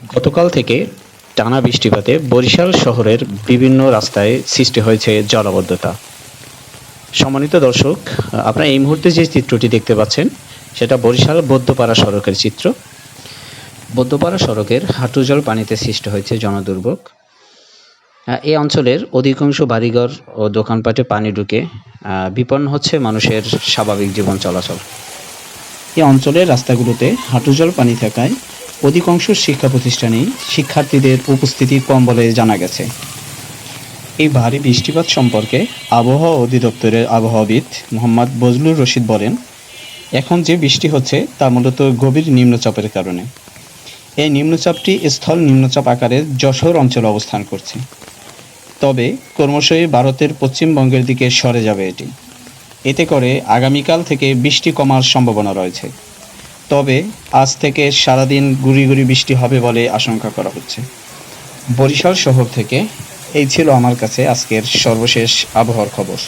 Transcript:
গতকাল থেকে টানা বৃষ্টিপাতে বরিশাল শহরের বিভিন্ন রাস্তায় সৃষ্টি হয়েছে জলাবদ্ধতা। সম্মানিত দর্শক, আপনারা এই মুহূর্তে যে চিত্রটি দেখতে পাচ্ছেন, সেটা বরিশাল বৌদ্ধপাড়া সড়কের চিত্র। বৌদ্ধপাড়া সড়কের হাঁটু জল পানিতে সৃষ্টি হয়েছে জনদুর্ভোগ। এই অঞ্চলের অধিকাংশ বাড়িঘর ও দোকানপাটে পানি ঢুকে বিপন্ন হচ্ছে মানুষের স্বাভাবিক জীবন চলাচল এই অঞ্চলের রাস্তাগুলোতে হাঁটু জল পানি থাকায় অধিকাংশ শিক্ষা প্রতিষ্ঠানেই শিক্ষার্থীদের উপস্থিতি কম বলে জানা গেছে। এই ভারী বৃষ্টিপাত সম্পর্কে আবহাওয়া অধিদপ্তরের আবহাওয়াবিদ মোহাম্মদ বজলুর রশিদ বলেন, এখন যে বৃষ্টি হচ্ছে তা মূলত গভীর নিম্নচাপের কারণে। এই নিম্নচাপটি স্থল নিম্নচাপ আকারে যশোর অঞ্চলে অবস্থান করছে। তবে ক্রমশই ভারতের পশ্চিমবঙ্গের দিকে সরে যাবে এটি। এতে করে আগামীকাল থেকে বৃষ্টি কমার সম্ভাবনা রয়েছে। তবে আজ থেকে সারাদিন গুড়ি গুড়ি বৃষ্টি হবে বলে আশঙ্কা করা হচ্ছে। বরিশাল শহর থেকে এই ছিল আমার কাছে আজকের সর্বশেষ আবহাওয়ার খবর।